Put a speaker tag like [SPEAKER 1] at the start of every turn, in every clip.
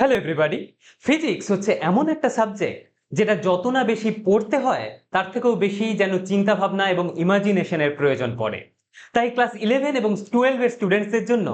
[SPEAKER 1] Hello everybody physics হচ্ছে এমন একটা সাবজেক্ট যেটা যত না বেশি পড়তে হয়, তার থেকেও বেশি যেন চিন্তা ভাবনা এবং ইমাজিনেশনের প্রয়োজন পড়ে। তাই ক্লাস ইলেভেন এবং টুয়েলভের স্টুডেন্টসদের জন্য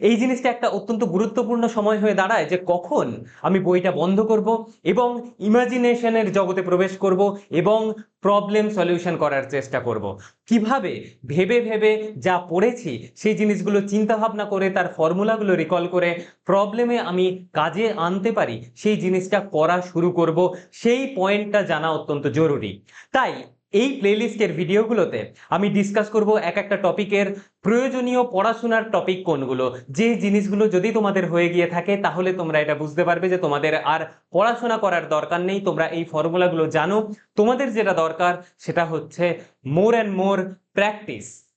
[SPEAKER 1] এই জিনিসটা একটা অত্যন্ত গুরুত্বপূর্ণ সময় হয়ে দাঁড়ায় যে কখন আমি বইটা বন্ধ করব এবং ইমাজিনেশনের জগতে প্রবেশ করব এবং প্রবলেম সলিউশন করার চেষ্টা করব। কীভাবে? ভেবে ভেবে যা পড়েছি সেই জিনিসগুলো চিন্তা ভাবনা করে তার ফর্মুলাগুলো রিকল করে প্রবলেমে আমি কাজে আনতে পারি সেই জিনিসটা করা শুরু করব। সেই পয়েন্টটা জানা অত্যন্ত জরুরি। তাই এই প্লেলিস্টের ভিডিওগুলোতে আমি ডিসকাস করব এক একটা টপিকের প্রয়োজনীয় পড়াশোনার টপিক কোনগুলো। যে জিনিসগুলো যদি তোমাদের হয়ে গিয়ে থাকে, তাহলে তোমরা এটা বুঝতে পারবে যে তোমাদের আর পড়াশোনা করার দরকার নেই, তোমরা এই ফর্মুলাগুলো জানো। তোমাদের যেটা দরকার, সেটা হচ্ছে more and more practice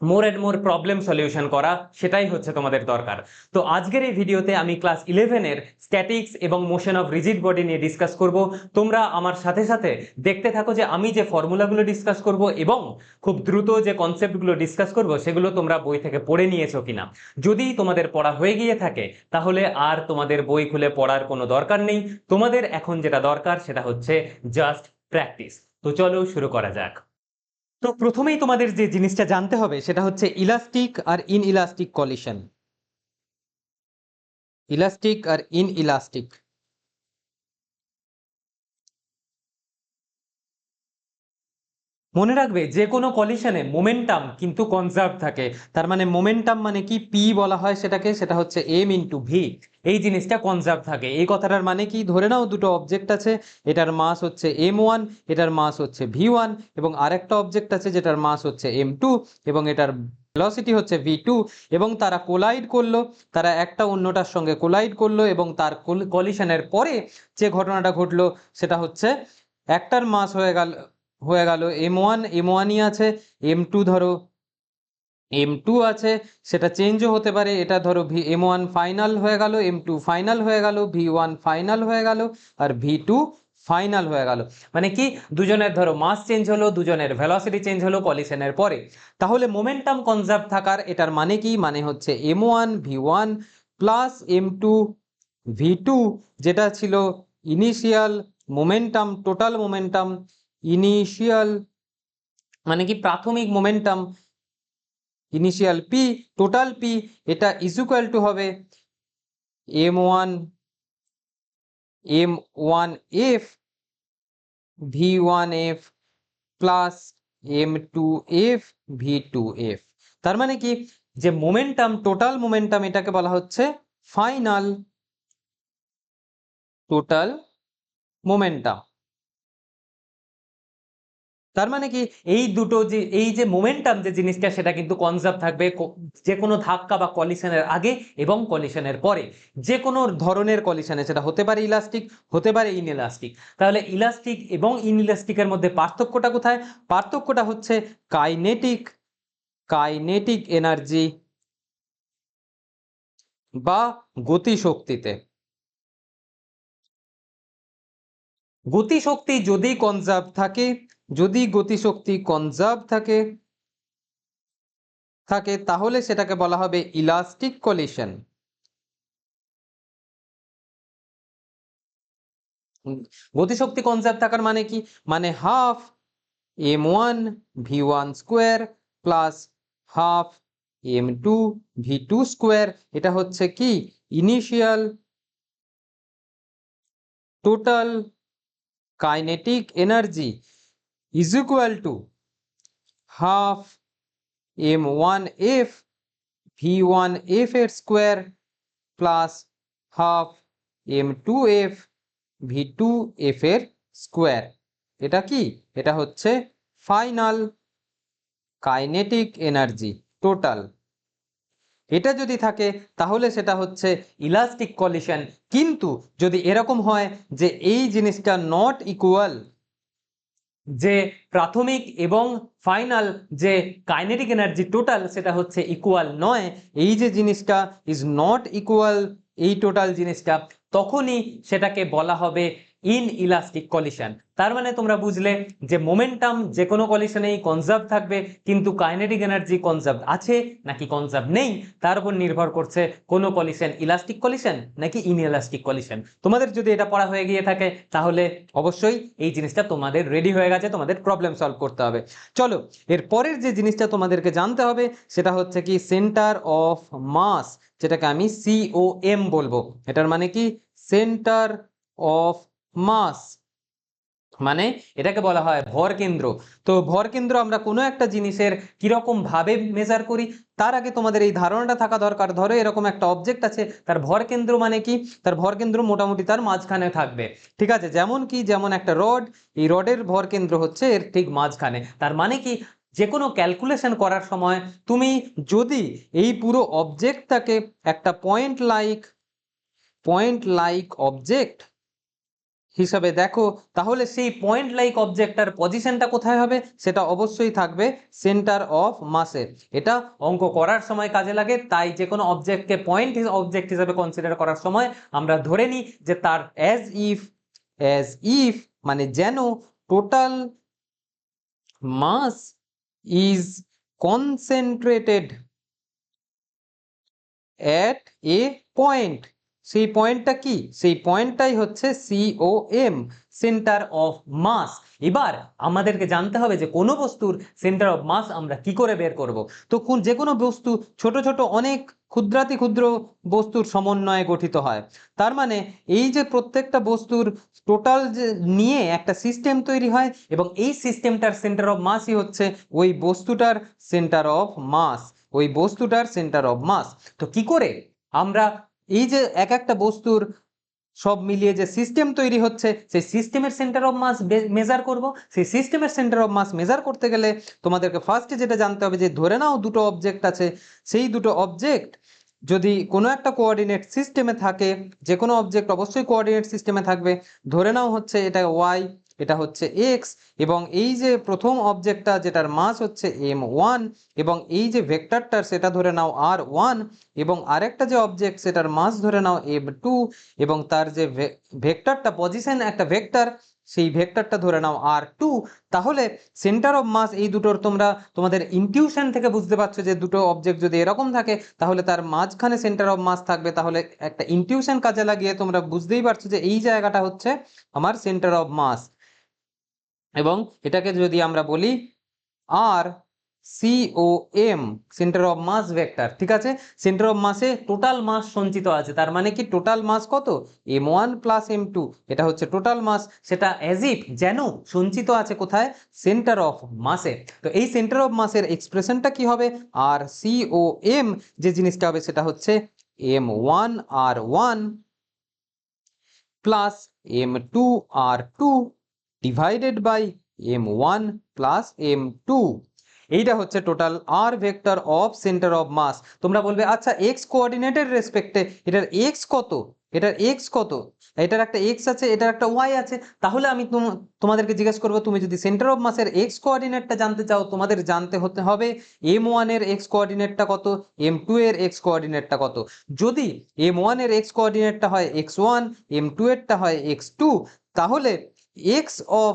[SPEAKER 1] more and more problem solution করা, সেটাই হচ্ছে তোমাদের দরকার। তো আজকের এই ভিডিওতে আমি ক্লাস ইলেভেনের স্ট্যাটিক্স এবং মোশন অফ রিজিড বডি নিয়ে ডিসকাস করব। তোমরা আমার সাথে সাথে দেখতে থাকো যে আমি যে ফর্মুলাগুলো ডিসকাস করব এবং খুব দ্রুত যে কনসেপ্টগুলো ডিসকাস করব, সেগুলো তোমরা বই থেকে পড়ে নিয়েছো কিনা। যদি তোমাদের পড়া হয়ে গিয়ে থাকে, তাহলে আর তোমাদের বই খুলে পড়ার কোনো দরকার নেই। তোমাদের এখন যেটা দরকার, সেটা হচ্ছে জাস্ট প্র্যাকটিস তো চলো শুরু করা যাক। তো প্রথমেই তোমাদের যে জিনিসটা জানতে হবে, সেটা হচ্ছে ইলাস্টিক আর ইন ইলাস্টিক কলিশন ইলাস্টিক আর ইন ইলাস্টিক মনে রাখবে, যে কোনো কলিশনে মোমেন্টাম কিন্তু কনজার্ভ থাকে। তার মানে মোমেন্টাম মানে কি? পি বলা হয় সেটাকে, সেটা হচ্ছে এম ইন্টু ভি এই জিনিসটা কনজার্ভ থাকে। এই কথাটার মানে কি? ধরে নাও দুটো অবজেক্ট আছে, এটার মাস হচ্ছে এম ওয়ান এটার মাস হচ্ছে ভি ওয়ান এবং আরেকটা অবজেক্ট আছে যেটার মাস হচ্ছে এম টু এবং এটার ভেলোসিটি হচ্ছে ভি টু এবং তারা কোলাইড করল, তারা একটা অন্যটার সঙ্গে কোলাইড করল, এবং তার কলিশনের পরে যে ঘটনাটা ঘটলো, সেটা হচ্ছে একটার মাস হয়ে গেল হয়ে গেল। এম ওয়ান এম ওয়ানই আছে এম টু ধরো। এম টু আছে, সেটা চেঞ্জও হতে পারে। এটা ধরো ভি এম ওয়ান ফাইনাল হয়ে গেল এম টু ফাইনাল হয়ে গেল, ভি ওয়ান ফাইনাল হয়ে গেল, আর ভি টু ফাইনাল হয়ে গেল। মানে কি? দুজনের ধরো মাস চেঞ্জ হলো, দুজনের ভেলোসিটি চেঞ্জ হলো কলিশনের পরে। তাহলে মোমেন্টাম কনজার্ভ থাকার, এটার মানে কি? মানে হচ্ছে M one V one plus M two V two যেটা ছিল initial momentum total momentum initial মানে কি প্রাথমিক momentum initial P total P এটা ইকুয়াল টু হবে M one M one F V one F plus M two F V two F তার মানে কি? যে মোমেন্টাম টোটাল মোমেন্টাম এটাকে বলা হচ্ছে ফাইনাল টোটাল মোমেন্টাম তার মানে কি, এই দুটো যে, এই যে মোমেন্টাম যে জিনিসটা, সেটা কিন্তু কনজার্ভ থাকবে যে কোনো ধাক্কা বা কলিশনের আগে এবং কলিশনের পরে। যে কোনো ধরনের কলিশনে সেটা হতে পারে ইলাস্টিক হতে পারে ইনইলাস্টিক তাহলে ইলাস্টিক এবং ইনইলাস্টিকের মধ্যে পার্থক্যটা কোথায়? পার্থক্যটা হচ্ছে কাইনেটিক কাইনেটিক এনার্জি বা গতিশক্তিতে। গতিশক্তি যদি কনজার্ভ থাকে যদি গতিশক্তি কনজার্ভ থাকে থাকে, তাহলে সেটাকে বলা হবে ইলাস্টিক কলিশন গতিশক্তি কনজার্ভ থাকার মানে কি? মানে half M one V one square plus half M two V two square এটা হচ্ছে কি? Initial total kinetic energy is equal to half m1f v1f এর square plus half m2f v2f এর স্কোয়ার এটা কি? এটা হচ্ছে ফাইনাল কাইনেটিক এনার্জি টোটাল এটা যদি থাকে, তাহলে সেটা হচ্ছে ইলাস্টিক কলিশন কিন্তু যদি এরকম হয় যে এই জিনিসটা নট ইকুয়াল যে প্রাথমিক এবং ফাইনাল যে কাইনেটিক এনার্জি টোটাল সেটা হচ্ছে ইকুয়াল নয়। এই যে জিনিসটা ইজ নট ইকুয়াল এই টোটাল জিনিসটা, তখনই সেটাকে বলা হবে ইন ইলাস্টিক কলিশন তার মানে তোমরা বুঝলে যে মোমেন্টাম যে কোনো কলিশনেই কনজার্ভ থাকবে, কিন্তু কাইনেটিক এনার্জি কনজার্ভ আছে নাকি কনজার্ভ নেই, তার উপর নির্ভর করছে কোনো কলিশন ইলাস্টিক কলিশন নাকি ইন ইলাস্টিক কলিশন তোমাদের যদি এটা পড়া হয়ে গিয়ে থাকে, তাহলে অবশ্যই এই জিনিসটা তোমাদের রেডি হয়ে গেছে, তোমাদের প্রবলেম সলভ করতে হবে। চলো, এর পরের যে জিনিসটা তোমাদেরকে জানতে হবে, সেটা হচ্ছে কি সেন্টার অফ মাস যেটাকে আমি সিওএম বলব। এটার মানে কি? Centre of mass. মানে এটাকে বলা হয় ভর কেন্দ্র। তো ভর কেন্দ্র আমরা কোনো একটা জিনিসের কীরকম ভাবে মেজার করি, তার আগে তোমাদের এই ধারণাটা থাকা দরকার। ধরো এরকম একটা অবজেক্ট আছে, তার ভর কেন্দ্র মানে কি? তার ভর কেন্দ্র মোটামুটি তার মাঝখানে থাকবে। ঠিক আছে? যেমন কি, যেমন একটা রড এই রডের ভর কেন্দ্র হচ্ছে এর ঠিক মাঝখানে। তার মানে কি? যে কোনো ক্যালকুলেশন করার সময় তুমি যদি এই পুরো অবজেক্টটাকে একটা point like point like object হিসাবে দেখো, তাহলে সেই পয়েন্ট লাইক অবজেক্টটার পজিশনটা কোথায় হবে? সেটা অবশ্যই থাকবে সেন্টার অফ মাসে এটা অঙ্ক করার সময় কাজে লাগে, তাই যে কোনো অবজেক্টকে পয়েন্ট অবজেক্ট হিসাবে কনসিডার করার সময় আমরা ধরে নিই যে তার অ্যাজ ইফ অ্যাজ ইফ মানে যেন total mass is concentrated at a point সেই পয়েন্টটা কি? সেই পয়েন্টটাই হচ্ছে সিওএম সেন্টার অফ মাস এবার আমাদেরকে জানতে হবে যে কোনো বস্তুর সেন্টার অফ মাস আমরা কি করে বের করব? তো কোন যে কোনো বস্তু, ছোট ছোট অনেক ক্ষুদ্রাতি ক্ষুদ্র বস্তুর সমন্বয়ে গঠিত হয়। তার মানে এই যে প্রত্যেকটা বস্তুর টোটাল যে নিয়ে একটা সিস্টেম তৈরি হয় এবং এই সিস্টেমটার সেন্টার অফ মাসই হচ্ছে ওই বস্তুটার সেন্টার অফ মাস ওই বস্তুটার সেন্টার অফ মাস তো কি করে? আমরা এই যে এক একটা বস্তুর সব মিলিয়ে যে সিস্টেম তৈরি হচ্ছে, সেই সিস্টেমের সেন্টার অফ মাস মেজার করব। সেই সিস্টেমের সেন্টার অফ মাস মেজার করতে গেলে তোমাদেরকে ফার্স্টে যেটা জানতে হবে যে, ধরে নাও দুটো অবজেক্ট আছে। সেই দুটো অবজেক্ট যদি কোনো একটা কোঅর্ডিনেট সিস্টেমে থাকে যে কোনো অবজেক্ট অবশ্যই কোঅর্ডিনেট সিস্টেমে থাকবে। ধরে নাও হচ্ছে এটা ওয়াই এটা হচ্ছে এক্স এবং এই যে প্রথম অবজেক্টটা যেটার মাস হচ্ছে এম ওয়ান এবং এই যে ভেক্টরটার সেটা ধরে নাও আর ওয়ান এবং আরেকটা যে অবজেক্ট সেটার মাস ধরে নাও এম টু এবং তার যে ভেক্টরটা পজিশন একটা ভেক্টর সেই ভেক্টরটা ধরে নাও আর টু তাহলে সেন্টার অফ মাস এই দুটোর তোমরা, তোমাদের ইনটিউশন থেকে বুঝতে পারছ যে দুটো অবজেক্ট যদি এরকম থাকে, তাহলে তার মাঝখানে সেন্টার অফ মাস থাকবে, তাহলে একটা ইনটিউশন কাজে লাগিয়ে তোমরা বুঝতেই পারছ যে এই জায়গাটা হচ্ছে আমার সেন্টার অফ মাস এবং এটাকে যদি আমরা বলি R COM centre of mass vector ঠিক আছে? সেন্টার অফ মাসে টোটাল মাস সঞ্চিত আছে, তার মানে কি টোটাল মাস কত? M one plus M two এটা হচ্ছে টোটাল মাস সেটা অ্যাজ ইফ যেন সঞ্চিত আছে কোথায়? সেন্টার অফ মাসে তো এই সেন্টার অফ মাসের এক্সপ্রেশনটা কি হবে? আর সিওএম যে জিনিসটা হবে সেটা হচ্ছে M one R one plus M two R two divided by M one plus M two এইটা হচ্ছে total R vector of centre of mass তোমরা বলবে আচ্ছা এক্স কোঅর্ডিনেটের রেসপেক্টে এটার এক্স কত? এটার এক্স কত? এটার একটা এক্স আছে, এটার একটা ওয়াই আছে। তাহলে আমি তোম- তোমাদেরকে জিজ্ঞেস করব, তুমি যদি সেন্টার অফ মাসের এক্স কোঅর্ডিনেটটা জানতে চাও, তোমাদের জানতে হতে হবে এম ওয়ানের এক্স কোঅর্ডিনেটটা কত এম টু এর এক্স কোঅর্ডিনেটটা কত। যদি এম ওয়ানের এক্স কোঅর্ডিনেটটা হয় এক্স ওয়ান এম টু এরটা হয় এক্স টু তাহলে X of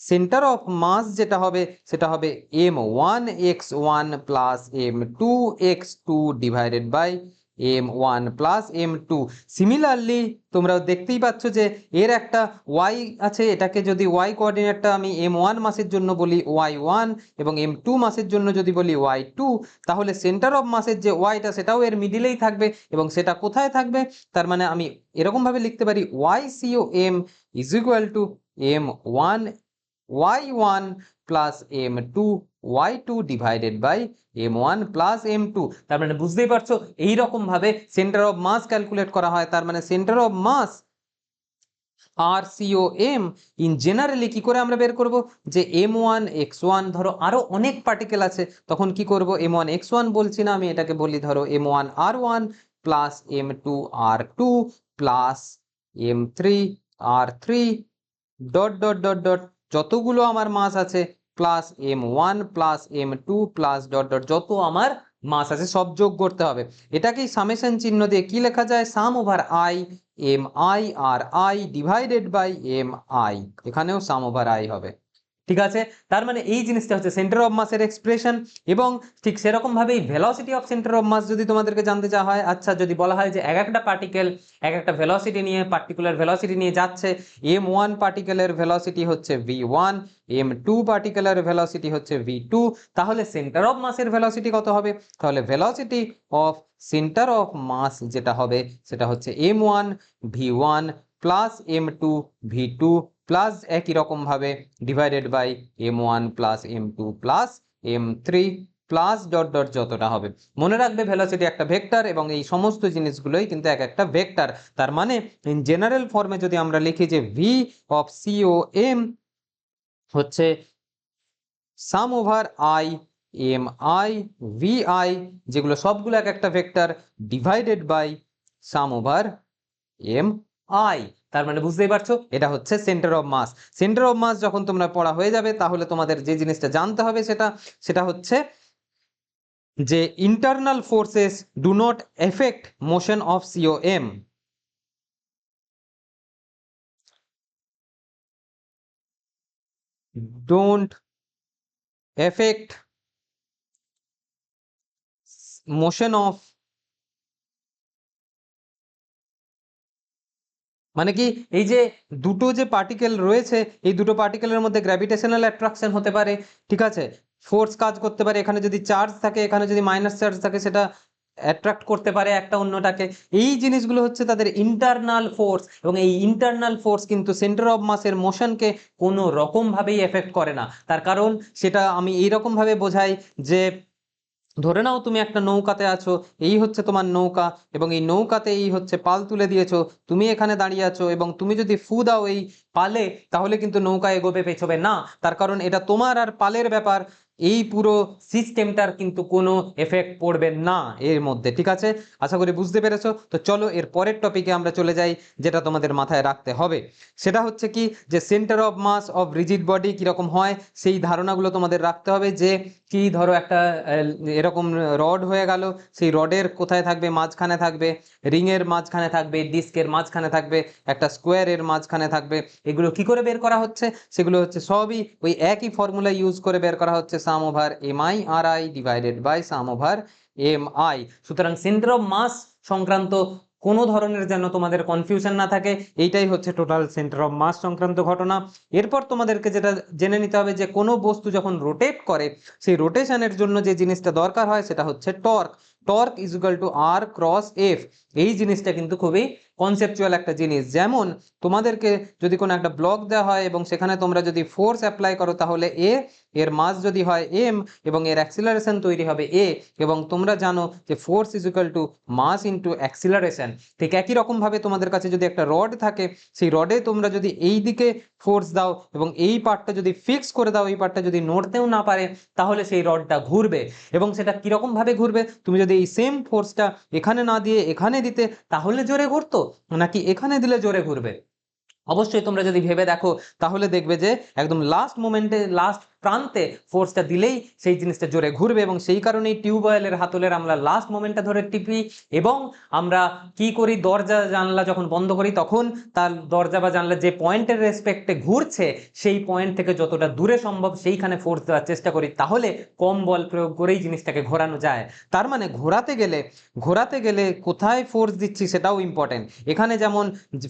[SPEAKER 1] centre of mass যেটা হবে, সেটা হবে M one X one plus M two X two divided by M one plus M two similarly তোমরা দেখতেই পাচ্ছ যে এর একটা ওয়াই আছে। এটাকে যদি ওয়াই কোঅর্ডিনেটটা আমি এম ওয়ান মাসের জন্য বলি ওয়াই ওয়ান এবং এম টু মাসের জন্য যদি বলি ওয়াই টু তাহলে সেন্টার অফ মাসের যে ওয়াইটা সেটাও এর মিডিলেই থাকবে, এবং সেটা কোথায় থাকবে? তার মানে আমি এরকমভাবে লিখতে পারি Y C O M is equal to M one Y one plus M two Y two divided by M one plus M two তার মানে বুঝতেই পারছ, এইরকম ভাবে সেন্টার অফ মাস ক্যালকুলেট করা হয়। তার মানে centre of mass R C O M in generally কি করে আমরা বের করব? যে এম ওয়ান এক্স ওয়ান ধরো আরও অনেক পার্টিকেল আছে, তখন কি করব? এম ওয়ান এক্স ওয়ান বলছি না আমি, এটাকে বলি ধরো M one R one plus M two R two plus M three R three dot dot dot dot যতগুলো আমার মাস আছে plus M one plus M two plus dot dot যত আমার
[SPEAKER 2] মাস আছে সব যোগ করতে হবে। এটাকেই সামেশন চিহ্ন দিয়ে কি লেখা যায়? Sum over I M I R I divided by M I এখানেও সাম ওভার আই হবে।
[SPEAKER 1] ঠিক আছে? তার মানে এই জিনিসটা হচ্ছে সেন্টার অফ মাসের এক্সপ্রেশন এবং ঠিক সেরকম ভাবেই velocity of centre of mass যদি তোমাদেরকে জানতে চাওয়া হয় আচ্ছা যদি বলা হয় যে এক একটা পার্টিকেল এক একটা ভেলোসিটি নিয়ে পার্টিকুলার ভেলোসিটি নিয়ে যাচ্ছে এম ওয়ান পার্টিকেলের ভেলোসিটি হচ্ছে ভি ওয়ান এম টু পার্টিকেলের ভেলোসিটি হচ্ছে ভি টু তাহলে সেন্টার অফ মাসের ভেলোসিটি কত হবে? তাহলে velocity of centre of mass যেটা হবে, সেটা হচ্ছে M one V one plus M two V two plus একই রকম ভাবে divided by M one plus M two plus M three plus dot dot যতটা হবে। মনে রাখবে ভেলোসিটি একটা ভেক্টর এবং এই সমস্ত জিনিসগুলোই কিন্তু এক একটা ভেক্টর তার মানে ইন জেনারেল ফর্মে যদি আমরা লিখি যে ভি অফ সিও এম হচ্ছে sum over I M I V I যেগুলো সবগুলো এক একটা vector divided by sum over M I তার মানে বুঝতেই পারছ? এটা হচ্ছে centre of mass centre of mass যখন তোমরা পড়া হয়ে যাবে, তাহলে তোমাদের যে জিনিসটা জানতে হবে সেটা সেটা হচ্ছে যে internal forces do not effect motion of COM don't affect s- motion of মানে কি, এই যে দুটো যে পার্টিকেল রয়েছে, এই দুটো পার্টিকেলের মধ্যে গ্র্যাভিটেশনাল অ্যাট্রাকশন হতে পারে, ঠিক আছে? ফোর্স কাজ করতে পারে, এখানে যদি চার্জ থাকে, এখানে যদি মাইনাস চার্জ থাকে, সেটা অ্যাট্রাক্ট করতে পারে একটা অন্যটাকে। এই জিনিসগুলো হচ্ছে তাদের ইন্টারনাল ফোর্স এবং এই ইন্টারনাল ফোর্স কিন্তু সেন্টার অফ মাসের মোশনকে কোনো রকমভাবেই এফেক্ট করে না। তার কারণ, সেটা আমি এইরকম ভাবে বোঝাই যে ধরে নাও তুমি একটা নৌকাতে আছো, এই হচ্ছে তোমার নৌকা, এবং এই নৌকাতে এই হচ্ছে পাল তুলে দিয়েছ, তুমি এখানে দাঁড়িয়ে আছো, এবং তুমি যদি ফু দাও এই পালে, তাহলে কিন্তু নৌকা এগোবে পেছবে না। তার কারণ এটা তোমার আর পালের ব্যাপার, এই পুরো সিস্টেমটার কিন্তু কোনো এফেক্ট পড়বে না এর মধ্যে, ঠিক আছে? আশা করি বুঝতে পেরেছ? তো চলো এর পরের টপিকে আমরা চলে যাই, যেটা তোমাদের মাথায় রাখতে হবে। সেটা হচ্ছে কি, যে centre of mass of rigid body কীরকম হয়, সেই ধারণাগুলো তোমাদের রাখতে হবে যে কি ধরো একটা এরকম রড হয়ে গেল, সেই রডের কোথায় থাকবে? মাঝখানে থাকবে। রিংয়ের মাঝখানে থাকবে, ডিস্কের মাঝখানে থাকবে, একটা স্কোয়ারের মাঝখানে থাকবে। এগুলো কি করে বের করা হচ্ছে? সেগুলো হচ্ছে সবই ওই একই ফর্মুলা ইউজ করে বের করা হচ্ছে sum over M I R I divided by sum over M I সুতরাং সেন্টার অফ মাস সংক্রান্ত কোনো ধরনের যেন তোমাদের কনফিউশন না থাকে,
[SPEAKER 2] এইটাই হচ্ছে টোটাল সেন্টার অফ মাস সংক্রান্ত ঘটনা। এরপর তোমাদেরকে যেটা জেনে নিতে হবে যে, কোনো বস্তু যখন রোটেট করে, সেই রোটেশনের জন্য যে জিনিসটা দরকার হয়, সেটা হচ্ছে torque torque is equal to R cross F এই জিনিসটা কিন্তু খুবই কনসেপচুয়াল একটা জিনিস। যেমন, তোমাদেরকে যদি কোনো একটা ব্লক দেওয়া হয় এবং সেখানে তোমরা যদি ফোর্স অ্যাপ্লাই করো, তাহলে এ এর মাস যদি হয় এম এবং এর অ্যাক্সিলারেশন তৈরি হবে এ এবং তোমরা জানো যে force is equal to mass into acceleration ঠিক একই রকমভাবে তোমাদের কাছে যদি একটা রড থাকে, সেই রডে তোমরা যদি এই দিকে ফোর্স দাও এবং এই পার্টটা যদি ফিক্স করে দাও, এই পার্টটা যদি নড়তেও না পারে, তাহলে সেই রডটা ঘুরবে। এবং সেটা কীরকম ভাবে ঘুরবে? তুমি যদি এই সেম ফোর্সটা এখানে না দিয়ে এখানে দিতে, তাহলে জোরে ঘুরতো? নাকি এখানে দিলে জোরে ঘুরবে? অবশ্যই তোমরা যদি ভেবে দেখো, তাহলে দেখবে যে একদম লাস্ট মোমেন্টে লাস্ট প্রান্তে ফোর্সটা দিলেই সেই জিনিসটা জোরে ঘুরবে এবং সেই কারণেই টিউবওয়েলের হাতলের আমরা লাস্ট মোমেন্টটা ধরে টিপি এবং আমরা কি করি? দরজা, জানলা যখন বন্ধ করি, তখন তার দরজা বা জানলা যে পয়েন্টের রেসপেক্টে ঘুরছে, সেই পয়েন্ট থেকে যতটা দূরে সম্ভব সেইখানে ফোর্স দেওয়ার চেষ্টা করি, তাহলে কম বল প্রয়োগ করেই জিনিসটাকে ঘোরানো যায়। তার মানে ঘোরাতে গেলে ঘোরাতে গেলে কোথায় ফোর্স দিচ্ছি সেটাও ইম্পর্টেন্ট এখানে যেমন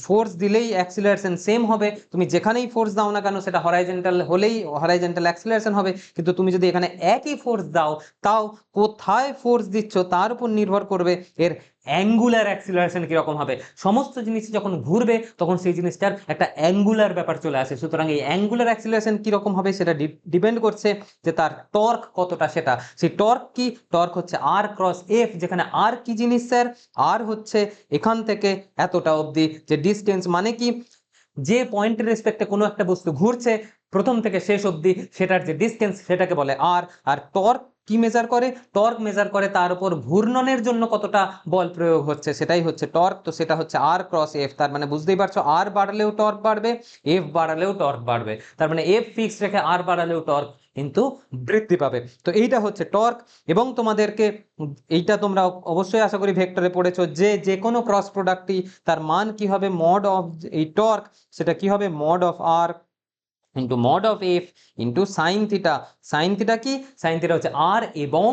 [SPEAKER 2] ফোর্স দিলেই অ্যাক্সিলারেশন সেম হবে, তুমি যেখানেই ফোর্স দাও না কেন, সেটা হরাইজেন্টাল হলেই হরাইজেন্টাল অ্যাক্সিলারেশন হবে। কিন্তু তুমি যদি এখানে একই ফোর্স দাও, তাও কোথায় ফোর্স দিচ্ছ তার উপর নির্ভর করবে এর
[SPEAKER 1] অ্যাঙ্গুলার অ্যাক্সিলারেশন কীরকম হবে। সমস্ত জিনিস যখন ঘুরবে, তখন সেই জিনিসটার একটা অ্যাঙ্গুলার ব্যাপার চলে আসে। সুতরাং এই
[SPEAKER 2] অ্যাঙ্গুলার অ্যাক্সিলারেশন কীরকম হবে সেটা ডিপেন্ড করছে যে তার টর্ক কতটা সেটা। সেই টর্ক কি? টর্ক হচ্ছে আর ক্রস এফ যেখানে আর কি জিনিস স্যার আর হচ্ছে এখান থেকে এতটা অবধি। যে ডিস্টেন্স মানে কি?
[SPEAKER 1] যে পয়েন্টের রেসপেক্টে কোনো একটা বস্তু ঘুরছে প্রথম থেকে শেষ অবধি সেটার যে ডিস্টেন্স সেটাকে বলে আর আর টর্ক কি মেজার করে? টর্ক মেজার করে তার উপর ঘূর্ণনের জন্য কতটা বল প্রয়োগ হচ্ছে? সেটাই হচ্ছে টর্ক তো সেটা হচ্ছে আর ক্রস এফ তার মানে বুঝতেই পারছ আর বাড়লেও টর্ক বাড়বে এফ বাড়ালেও টর্ক বাড়বে। তার মানে এফ ফিক্স রেখে আর বাড়ালেও টর্ক
[SPEAKER 2] কিন্তু বৃদ্ধি পাবে। তো এইটা হচ্ছে টর্ক এবং তোমাদেরকে এইটা তোমরা অবশ্যই আশা করি ভেক্টরে পড়েছো যে যে কোনো ক্রস প্রোডাক্টই তার মান কি হবে? মড অফ এই টর্ক সেটা কি হবে? Mod of R into mod of F into sine theta sine theta কি? সাইন থিটা হচ্ছে আর এবং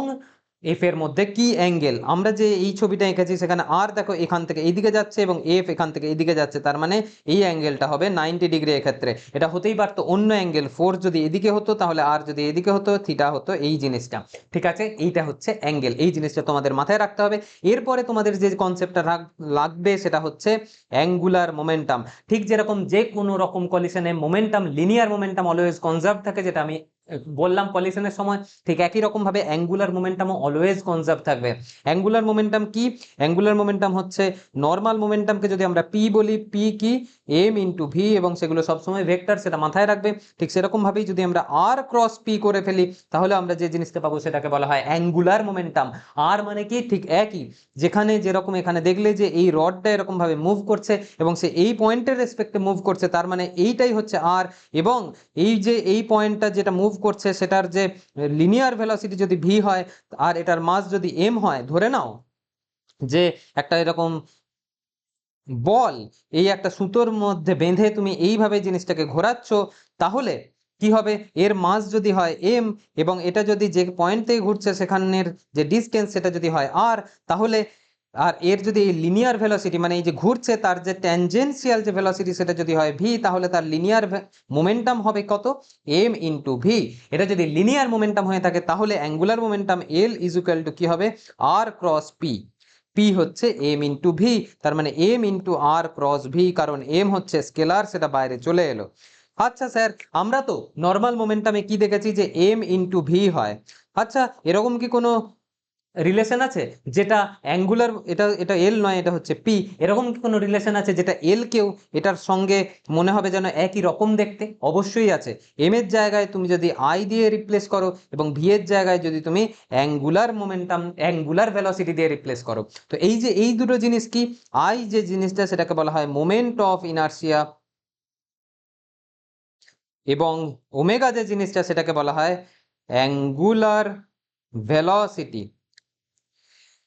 [SPEAKER 2] এফ এর মধ্যে কি অ্যাঙ্গেল আমরা যে এই ছবিটা এঁকেছি, সেখানে আর দেখো এখান থেকে এইদিকে যাচ্ছে এবং এফ এখান থেকে এইদিকে যাচ্ছে, তার মানে এই অ্যাঙ্গেলটা হবে নাইনটি ডিগ্রি এক্ষেত্রে। এটা হতেই পারতো অন্য অ্যাঙ্গেল ফোর যদি এদিকে হতো, তাহলে আর যদি এদিকে হতো থিটা হতো এই জিনিসটা। ঠিক আছে? এইটা হচ্ছে অ্যাঙ্গেল এই জিনিসটা তোমাদের মাথায় রাখতে হবে। এরপরে তোমাদের যে কনসেপ্টটা লাগবে, সেটা হচ্ছে অ্যাঙ্গুলার মোমেন্টাম ঠিক যেরকম যে কোনো রকম কলিশনে momentum linear momentum always conserve থাকে, যেটা আমি বললাম পলিউশনের সময়, ঠিক একই রকম ভাবে অ্যাঙ্গুলার মোমেন্টামও অলওয়েজ কনজার্ভ থাকবে। অ্যাঙ্গুলার মোমেন্টাম কি? অ্যাঙ্গুলার মোমেন্টাম হচ্ছে নর্মাল মোমেন্টামকে যদি আমরা পি বলি পি কি? এম ইন্টু ভি এবং সেগুলো সবসময় ভেক্টর সেটা মাথায় রাখবে। ঠিক সেরকম ভাবেই যদি আমরা আর ক্রস পি করে ফেলি, তাহলে আমরা যে জিনিসটা পাবো সেটাকে বলা হয় অ্যাঙ্গুলার মোমেন্টাম আর মানে কি? ঠিক একই। যেখানে যেরকম এখানে দেখলে যে এই রডটা এরকম ভাবে মুভ করছে এবং সে এই পয়েন্টের রেসপেক্টে মুভ করছে, তার মানে এইটাই হচ্ছে আর এবং এই যে এই পয়েন্টটা যেটা মুভ করছে, সেটার যে লিনিয়ার ভেলোসিটি যদি ভি হয়, আর এটার মাস যদি এম হয়, ধরে নাও যে একটা এরকম বল, এই একটা সুতোর মধ্যে বেঁধে তুমি এইভাবে জিনিসটাকে ঘোরাচ্ছ, তাহলে কি হবে? এর মাস যদি হয় এম এবং এটা যদি যে পয়েন্ট থেকে ঘুরছে সেখানের যে ডিস্টেন্স সেটা যদি হয় আর তাহলে আর এর যদি এই লিনিয়ার ভেলোসিটি মানে এই যে ঘুরছে তার যে ট্যানজেন্সিয়াল যে ভেলোসিটি সেটা যদি হয় ভি তাহলে তার লিনিয়ার মোমেন্টাম হবে কত? এম ইন্টু ভি এটা যদি লিনিয়ার মোমেন্টাম হয়ে থাকে, তাহলে angular momentum L equal to কি হবে? আর ক্রস পি পি হচ্ছে এম ইন্টু ভি তার মানে M into R cross V কারণ এম হচ্ছে স্কেলার সেটা বাইরে চলে এলো। আচ্ছা স্যার, আমরা তো নর্মাল মোমেন্টামে কি দেখেছি যে এম ইন্টু ভি হয়? আচ্ছা এরকম কি কোনো রিলেশন আছে? যেটা অ্যাঙ্গুলার এটা এটা এল নয়, এটা হচ্ছে পি এরকম কি কোনো রিলেশন আছে যেটা এল কেও এটার সঙ্গে মনে হবে যেন একই রকম দেখতে? অবশ্যই আছে। এম এর জায়গায় তুমি যদি আই দিয়ে রিপ্লেস করো এবং ভি এর জায়গায় যদি তুমি অ্যাঙ্গুলার মোমেন্টাম অ্যাঙ্গুলার ভেলোসিটি দিয়ে রিপ্লেস করো। তো এই যে, এই দুটো জিনিস কি? আই যে জিনিসটা, সেটাকে বলা হয় মোমেন্ট অফ ইনার্সিয়া এবং ওমেগা যে জিনিসটা, সেটাকে বলা হয় অ্যাঙ্গুলার ভেলোসিটি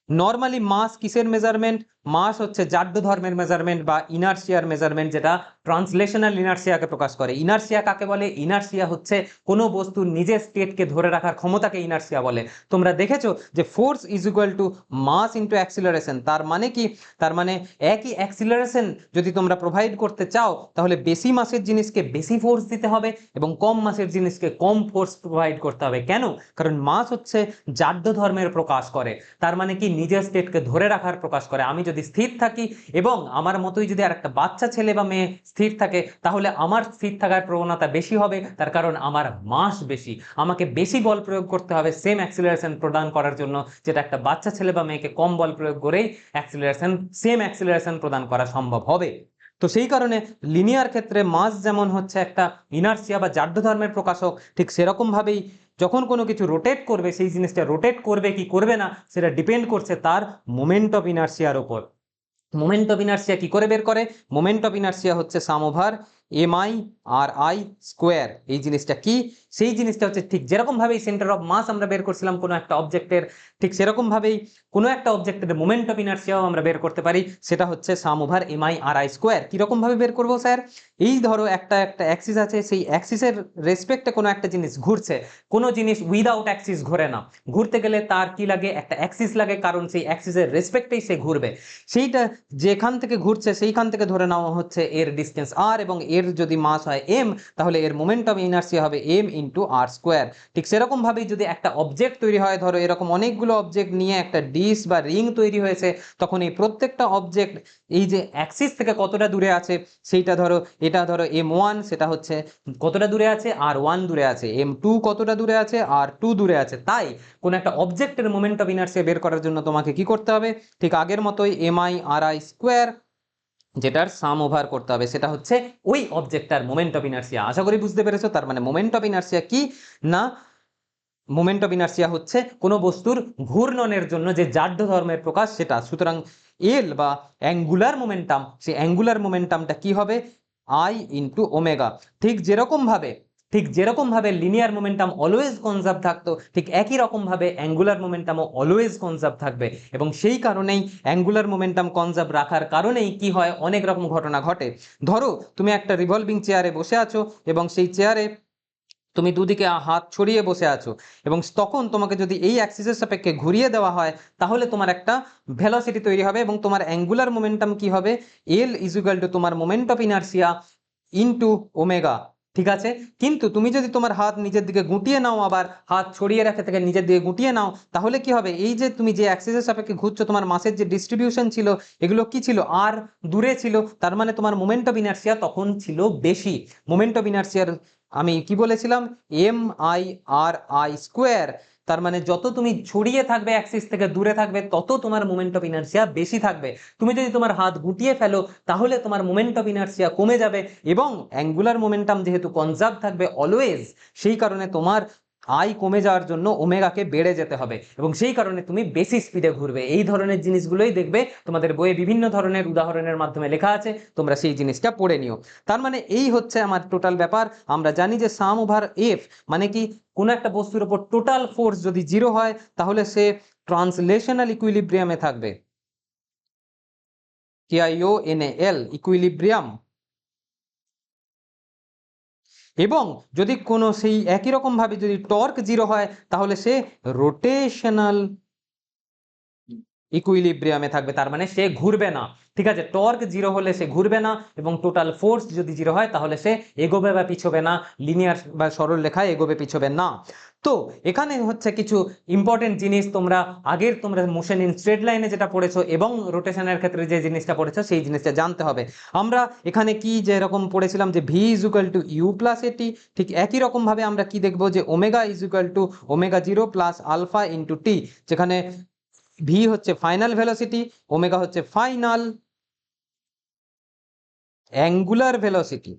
[SPEAKER 2] নর্মালি মাস কিসের মেজারমেন্ট মাস হচ্ছে জাড্য ধর্মের মেজারমেন্ট বা ইনার্সিয়ার মেজারমেন্ট যেটা ট্রান্সলেশনাল ইনার্সিয়াকে প্রকাশ করে। ইনার্সিয়া কাকে বলে? ইনার্সিয়া হচ্ছে কোনো বস্তুর নিজের স্টেটকে ধরে রাখার ক্ষমতাকে ইনার্সিয়া বলে। তোমরা দেখেছ যে force is equal to mass into acceleration. তার মানে কি? তার মানে একই অ্যাক্সিলারেশন যদি তোমরা প্রোভাইড করতে চাও, তাহলে বেশি মাসের জিনিসকে বেশি ফোর্স দিতে হবে এবং কম মাসের জিনিসকে কম ফোর্স প্রোভাইড করতে হবে। কেন? কারণ মাস হচ্ছে জাড্য ধর্মের প্রকাশ করে। তার মানে কি? নিজের স্টেটকে ধরে রাখার প্রকাশ করে। আমি যদি স্থির থাকি এবং আমার মতোই যদি আর একটা বাচ্চা ছেলে বা মেয়ে স্থির থাকে, তাহলে আমার স্থির থাকার প্রবণতা বেশি হবে, তার কারণ আমার মাস বেশি। আমাকে বেশি বল প্রয়োগ করতে হবে সেম অ্যাক্সিলারেশন প্রদান করার জন্য, যেটা একটা বাচ্চা ছেলে বা মেয়েকে কম বল প্রয়োগ করেই অ্যাক্সিলারেশন সেম অ্যাক্সিলারেশন প্রদান করা সম্ভব হবে। তো সেই কারণে লিনিয়ার ক্ষেত্রে মাস যেমন হচ্ছে একটা ইনার্সিয়া বা জাড্য ধর্মের প্রকাশক, ঠিক সেরকমভাবেই যখন কোনো কিছু রোটেট করবে, সেই জিনিসটা রোটেট করবে কি করবে না, সেটা ডিপেন্ড করছে তার মোমেন্ট অফ ইনার্সিয়ার উপর। মোমেন্ট অফ ইনার্সিয়া কি করে বের করে? মোমেন্ট অফ ইনার্সিয়া হচ্ছে sum over M I R I square এই জিনিসটা কি? সেই জিনিসটা হচ্ছে ঠিক যেরকম ভাবেই সেন্টার অফ মাস আমরা বের করছিলাম কোনো একটা অবজেক্টের ঠিক সেরকম ভাবেই কোনো একটা অবজেক্টের মোমেন্ট অফ ইনার্সিয়াও আমরা বের করতে পারি। সেটা হচ্ছে sum over MI R I square কীরকম ভাবে বের করব স্যার? এই ধরো একটা একটা অ্যাক্সিস আছে, সেই অ্যাক্সিসের রেসপেক্টে কোনো একটা জিনিস ঘুরছে। কোনো জিনিস উইদাউট অ্যাক্সিস ঘোরে না। ঘুরতে গেলে তার কি লাগে? একটা অ্যাক্সিস লাগে, কারণ সেই অ্যাক্সিসের রেসপেক্টেই সে ঘুরবে। সেইটা যেখান থেকে ঘুরছে, সেইখান থেকে ধরে নেওয়া হচ্ছে এর ডিস্টেন্স আর এবং এর যদি মাস হয় এম তাহলে এর মোমেন্ট অফ ইনার্সিয়া হবে এম ইন্টু আর স্কোয়ার ঠিক সেরকমভাবেই যদি একটা অবজেক্ট তৈরি হয়, ধরো এরকম অনেকগুলো অবজেক্ট নিয়ে একটা ডিস বা রিং তৈরি হয়েছে, তখন এই প্রত্যেকটা অবজেক্ট এই যে অ্যাক্সিস থেকে কতটা দূরে আছে, সেইটা ধরো, এটা ধরো এম ওয়ান সেটা হচ্ছে কতটা দূরে আছে? আর ওয়ান দূরে আছে। এম টু কতটা দূরে আছে? আর টু দূরে আছে। তাই কোন একটা অবজেক্টের মোমেন্ট অফ ইনার্সিয়া বের করার জন্য তোমাকে কি করতে হবে? ঠিক আগের মতোই M I R I square যেটার সাম ওভার করতে হবে, সেটা হচ্ছে ওই অবজেক্টটার মোমেন্ট অফ ইনার্সিয়া আশা করি বুঝতে পেরেছ, তার মানে মোমেন্ট অফ ইনার্সিয়া কি? না মোমেন্ট অফ ইনার্সিয়া হচ্ছে কোনো বস্তুর ঘূর্ণনের জন্য যে জাড্য ধর্মের প্রকাশ, সেটা। সুতরাং এল বা অ্যাঙ্গুলার মোমেন্টাম সেই অ্যাঙ্গুলার মোমেন্টামটা কি হবে? আই ইন্টু ওমেগা ঠিক যেরকম ভাবে
[SPEAKER 1] ঠিক যেরকম ভাবে লিনিয়ার মোমেন্টাম অলওয়েজ কনজার্ভ থাকতো, ঠিক একই রকম ভাবে অ্যাঙ্গুলার মোমেন্টামও অলওয়েজ কনজার্ভ থাকবে। এবং সেই কারণেই অ্যাঙ্গুলার মোমেন্টাম কনজার্ভ রাখার কারণেই কি হয়, অনেক রকম ঘটনা ঘটে। ধরো, তুমি একটা রিভলভিং চেয়ারে বসে আছো এবং সেই চেয়ারে তুমি দুদিকে হাত ছড়িয়ে বসে আছো এবং তখন তোমাকে যদি এই অ্যাক্সিসের সাপেক্ষে ঘুরিয়ে দেওয়া হয়, তাহলে তোমার একটা ভেলোসিটি তৈরি হবে এবং তোমার অ্যাঙ্গুলার মোমেন্টাম কি হবে? এল ইজুগাল টু তোমার moment of inertia into omega ঠিক আছে? কিন্তু তুমি যদি তোমার হাত নিজের দিকে গুটিয়ে নাও আবার, হাত ছড়িয়ে রাখে থেকে নিজের দিকে গুটিয়ে নাও, তাহলে কি হবে? এই যে তুমি যে অ্যাক্সিসের সাপেক্ষে ঘুরছো, তোমার মাসের যে ডিস্ট্রিবিউশন ছিল, এগুলো কি ছিল? আর দূরে ছিল, তার মানে তোমার মোমেন্ট অফ ইনার্সিয়া তখন ছিল বেশি। মোমেন্ট অফ ইনার্সিয়ার আমি কি বলেছিলাম? M I R I square তার মানে যত তুমি ছড়িয়ে থাকবে অ্যাক্সিস থেকে দূরে থাকবে, তত তোমার মোমেন্ট অফ ইনার্সিয়া বেশি থাকবে। তুমি যদি তোমার হাত গুটিয়ে ফেলো, তাহলে তোমার মোমেন্ট অফ ইনার্সিয়া কমে যাবে এবং অ্যাঙ্গুলার মোমেন্টাম যেহেতু কনজার্ভ থাকবে অলওয়েজ সেই কারণে তোমার আই কমে যাওয়ার জন্য ওমেগাকে বেড়ে যেতে হবে এবং সেই কারণে তুমি বেশি স্পিডে ঘুরবে। এই ধরনের জিনিসগুলোই দেখবে তোমাদের বইয়ে বিভিন্ন ধরনের উদাহরণের মাধ্যমে লেখা আছে, তোমরা সেই জিনিসটা পড়ে নিও। তার মানে এই হচ্ছে আমার টোটাল ব্যাপার। আমরা জানি যে সাম ওভার এফ মানে কি, কোনো একটা বস্তুর উপর টোটাল ফোর্স যদি জিরো হয়, তাহলে সে ট্রান্সলেশনাল ইকুইলিব্রিয়ামে থাকবে। কেআইও এন এল ইকুইলিব্রিয়াম এবং যদি কোনো সেই একই রকমভাবে যদি টর্ক জিরো হয়, তাহলে সে রোটেশনাল ইকুইলিব্রিয়ামে থাকবে। তার মানে সে ঘুরবে না। ঠিক আছে? টর্ক জিরো হলে সে ঘুরবে না এবং টোটাল ফোর্স যদি জিরো হয়, তাহলে সে এগোবে বা পিছবে না। লিনিয়ার বা সরল রেখায় এগোবে, পিছবে না। তো এখানে হচ্ছে কিছু ইম্পর্টেন্ট জিনিস তোমরা আগের তোমরা মোশন ইন স্ট্রেট লাইনে যেটা পড়েছো এবং রোটেশনের ক্ষেত্রে যে জিনিসটা পড়েছো সেই জিনিসটা জানতে হবে। আমরা এখানে কি যে এরকম পড়েছিলাম যে V is equal to U plus AT ঠিক একই রকম ভাবে আমরা কি দেখব যে omega is equal to omega zero plus alpha into T যেখানে ভি হচ্ছে ফাইনাল ভেলোসিটি ওমেগা হচ্ছে ফাইনাল অ্যাঙ্গুলার ভেলোসিটি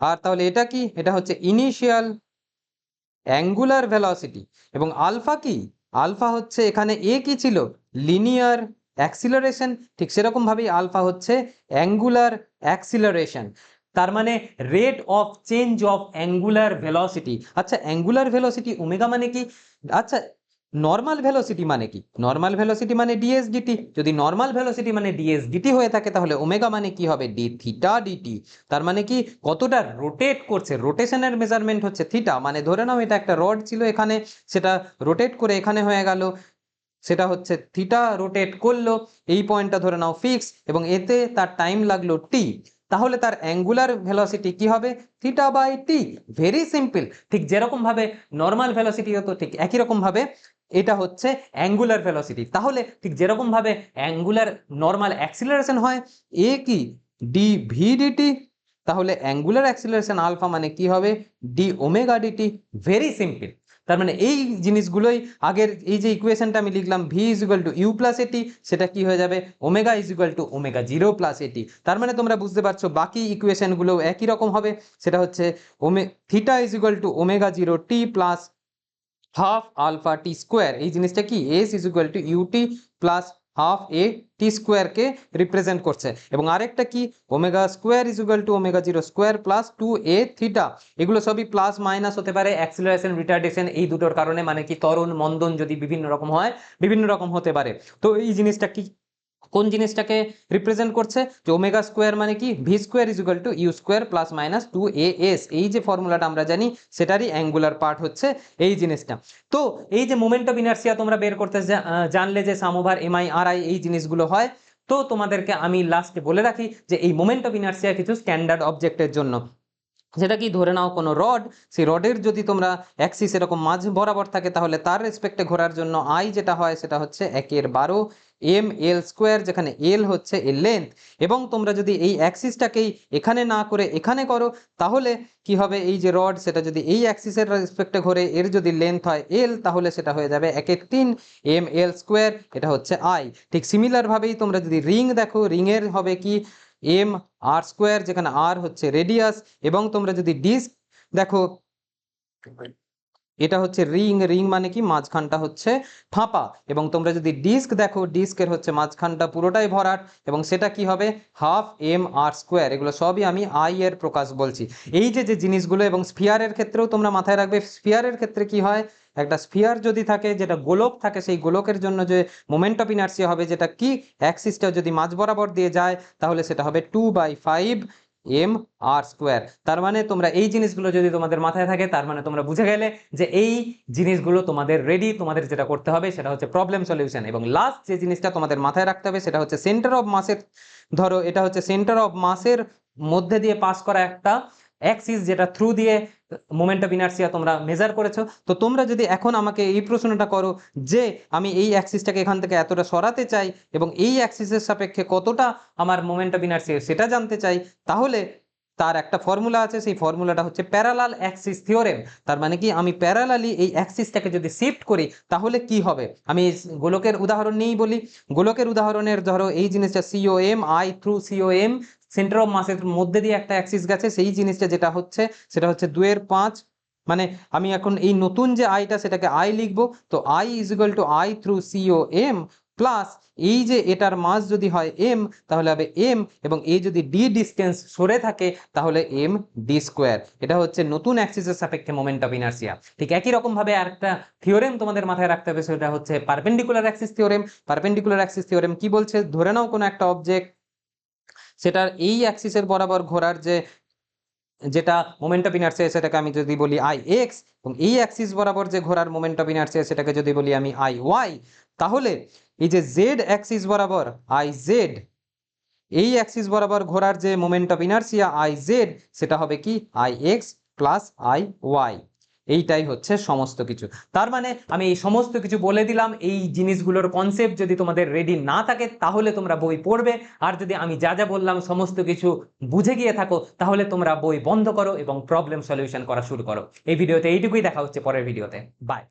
[SPEAKER 1] আর তাহলে এটা কি? এটা হচ্ছে ইনিশিয়াল অ্যাঙ্গুলার ভেলোসিটি এবং আলফা কি? আলফা হচ্ছে এখানে এ কি ছিল? লিনিয়ার অ্যাক্সিলারেশন ঠিক সেরকম ভাবেই আলফা হচ্ছে অ্যাঙ্গুলার অ্যাক্সিলারেশন তার মানে rate of change of angular velocity আচ্ছা অ্যাঙ্গুলার ভেলোসিটি ওমেগা মানে কি? আচ্ছা নর্মাল ভেলোসিটি মানে কি? নর্মাল ভেলোসিটি মানে ডিএস ডিটি যদি নর্মাল ভেলোসিটি মানে ডিএস ডিটি হয়ে থাকে, তাহলে ওমেগা মানে কি হবে? ডি থিটা ডিটি তার মানে কি? কতটা রোটেট করছে? রোটেশনের মেজারমেন্ট হচ্ছে থিটা মানে ধরে নাও, এটা একটা রড ছিল এখানে, সেটা রোটেট করে এখানে হয়ে গেল। সেটা হচ্ছে থিটা রোটেট করল। এই পয়েন্টটা ধরে নাও ফিক্স এবং এতে তার টাইম লাগল টি তাহলে তার অ্যাঙ্গুলার ভেলোসিটি কি হবে? Theta by T very simple ঠিক যেরকম ভাবে নর্মাল ভেলোসিটি হতো, ঠিক একই রকম ভাবে এটা হচ্ছে অ্যাঙ্গুলার ভেলোসিটি তাহলে ঠিক যেরকম ভাবে অ্যাঙ্গুলার নর্মাল অ্যাক্সিলারেশন হয় এ কি? ডি ভি ডিটি তাহলে অ্যাঙ্গুলার অ্যাক্সিলারেশন আলফা মানে কি হবে? D omega DT very simple তার মানে এই জিনিসগুলোই আগের এই যে ইকুয়েশনটা আমি লিখলাম V is equal to U plus AT সেটা কি হয়ে যাবে? Omega is equal to omega zero plus AT তার মানে তোমরা বুঝতে পারছ, বাকি ইকুয়েশনগুলো একই রকম হবে। সেটা হচ্ছে ওমে theta is equal to omega zero T plus half alpha T square এই জিনিসটা কি? S is equal to UT plus half A T স্কোয়ারকে রিপ্রেজেন্ট করছে। এবং আরেকটা কি? Omega square is equal to omega zero square plus two A theta এগুলো সবই প্লাস মাইনাস হতে পারে অ্যাক্সিলারেশন রিটার্ডেশন এই দুটোর কারণে। মানে কি তরুণ মন্দন যদি বিভিন্ন রকম হয়, বিভিন্ন রকম হতে পারে। তো এই জিনিসটা কি কোন জিনিসটাকে রিপ্রেজেন্ট করছে? যে ওমেগা স্কোয়ার মানে কি? V square is equal to U square plus minus two A S এই যে ফর্মুলাটা আমরা জানি, সেটারই অ্যাঙ্গুলার পার্ট হচ্ছে এই জিনিসটা। তো এই যে মোমেন্ট অফ ইনার্সিয়া তোমরা বের করতে জানলে যে সামোভার এমআই আর আই এই জিনিসগুলো হয়, তো তোমাদেরকে আমি লাস্টে বলে রাখি যে এই মোমেন্ট অফ ইনার্সিয়া কিছু স্ট্যান্ডার্ড অবজেক্টের জন্য। যেটা কি? ধরে নাও কোনো রড সেই রডের যদি তোমরা অ্যাক্সিস এরকম মাঝ বরাবর থাকে, তাহলে তার রেসপেক্টে ঘোরার জন্য আই যেটা হয়, সেটা হচ্ছে একের বারো। এম এল স্কোয়ার যেখানে এল হচ্ছে এর লেন্থ এবং তোমরা যদি এই অ্যাক্সিসটাকেই এখানে না করে এখানে করো, তাহলে কি হবে? এই যে রড সেটা যদি এই অ্যাক্সিসের রেসপেক্টে ঘোরে এর যদি লেন্থ হয় এল তাহলে সেটা হয়ে যাবে একের তিন এম এল স্কোয়ার এটা হচ্ছে আই ঠিক সিমিলার ভাবেই তোমরা যদি রিং দেখো রিংয়ের হবে কি? এম আর স্কোয়ার যেখানে আর হচ্ছে রেডিয়াস এবং তোমরা যদি ডিস্ক দেখো
[SPEAKER 2] এটা হচ্ছে রিং রিং মানে কি? মাঝখানটা হচ্ছে ফাঁপা। এবং তোমরা যদি ডিস্ক দেখো, ডিস্কের হচ্ছে মাঝখানটা পুরোটাই ভরাট, এবং সেটা কি হবে? Half M R square. এগুলো সবই আমি আই এর প্রকাশ বলছি। এই যে যে জিনিসগুলো এবং স্ফিয়ারের ক্ষেত্রেও তোমরা মাথায় রাখবে, স্ফিয়ারের ক্ষেত্রে কি হয়? একটা স্ফিয়ার যদি থাকে, যেটা গোলক থাকে, সেই গোলকের জন্য যে মোমেন্ট অফ ইনার্সিয়া হবে, যেটা কি? অ্যাক্সিসটা যদি মাঝ বরাবর দিয়ে যায়, তাহলে সেটা হবে two by five M R square তার মানে তোমরা এই জিনিসগুলো যদি তোমাদের মাথায় থাকে, তার মানে তোমরা বুঝে গেলে যে এই জিনিসগুলো তোমাদের রেডি তোমাদের যেটা করতে হবে সেটা হচ্ছে প্রবলেম সলিউশন এবং লাস্ট যে জিনিসটা তোমাদের মাথায় রাখতে হবে সেটা হচ্ছে সেন্টার অফ মাসের ধরো এটা হচ্ছে সেন্টার অফ মাসের মধ্যে দিয়ে পাস করা একটা অ্যাক্সিস যেটা থ্রু দিয়ে মোমেন্ট অফ ইনার্সিয়া তোমরা মেজার করেছ, তো তোমরা যদি এখন আমাকে এই প্রশ্নটা করো যে আমি এই অ্যাক্সিসটাকে এখান থেকে এতটা সরাতে চাই এবং এই অ্যাক্সিসের সাপেক্ষে কতটা আমার মোমেন্ট অফ ইনার্সিয়া সেটা জানতে চাই, তাহলে তার একটা ফর্মুলা আছে, সেই ফর্মুলাটা হচ্ছে প্যারালাল অ্যাক্সিস থিওরেম তার মানে কি আমি প্যারালালি এই অ্যাক্সিসটাকে যদি শিফট করি, তাহলে কি হবে? আমি গোলকের উদাহরণ নিয়েই বলি। গোলকের উদাহরণের ধরো এই জিনিসটা COM I through COM centre of মাসের মধ্যে দিয়ে একটা অ্যাক্সিস গেছে, সেই জিনিসটা যেটা হচ্ছে, সেটা হচ্ছে দুয়ের পাঁচ। মানে আমি এখন এই নতুন যে আইটা সেটাকে আই লিখব, তো I is equal to I through C O M plus এই যে এটার মাস যদি হয় এম তাহলে হবে এম এবং এই যদি ডি ডিস্টেন্স সরে থাকে, তাহলে এম ডি স্কোয়ার এটা হচ্ছে নতুন অ্যাক্সিসের সাপেক্ষে মোমেন্ট অফ ইনার্সিয়া ঠিক একই রকম ভাবে আরেকটা থিওরেম তোমাদের মাথায় রাখতে হবে, সেটা হচ্ছে perpendicular axis theorem perpendicular axis theorem কি বলছে? ধরে নাও কোনো একটা অবজেক্ট সেটার এই অ্যাক্সিসের বরাবর ঘোরার যে, যেটা মোমেন্ট অফ ইনার্সিয়া সেটাকে আমি যদি বলি আই এক্স এবং এই অ্যাক্সিস বরাবর যে ঘোরার মোমেন্ট অফ ইনার্সিয়া সেটাকে যদি বলি আমি আই ওয়াই তাহলে এই যে জেড অ্যাক্সিস বরাবর আই জেড এই অ্যাক্সিস বরাবর ঘোরার যে moment of inertia I Z সেটা হবে কি? I X plus I Y এইটাই হচ্ছে সমস্ত কিছু। তার মানে আমি এই সমস্ত কিছু বলে দিলাম, এই জিনিসগুলোর কনসেপ্ট যদি তোমাদের রেডি না থাকে, তাহলে তোমরা বই পড়বে। আর যদি আমি যা যা বললাম সমস্ত কিছু বুঝে গিয়ে থাকো, তাহলে তোমরা বই বন্ধ করো এবং প্রবলেম সলিউশন করা শুরু করো। এই ভিডিওতে এইটুকুই, দেখা হচ্ছে পরের ভিডিওতে। বাই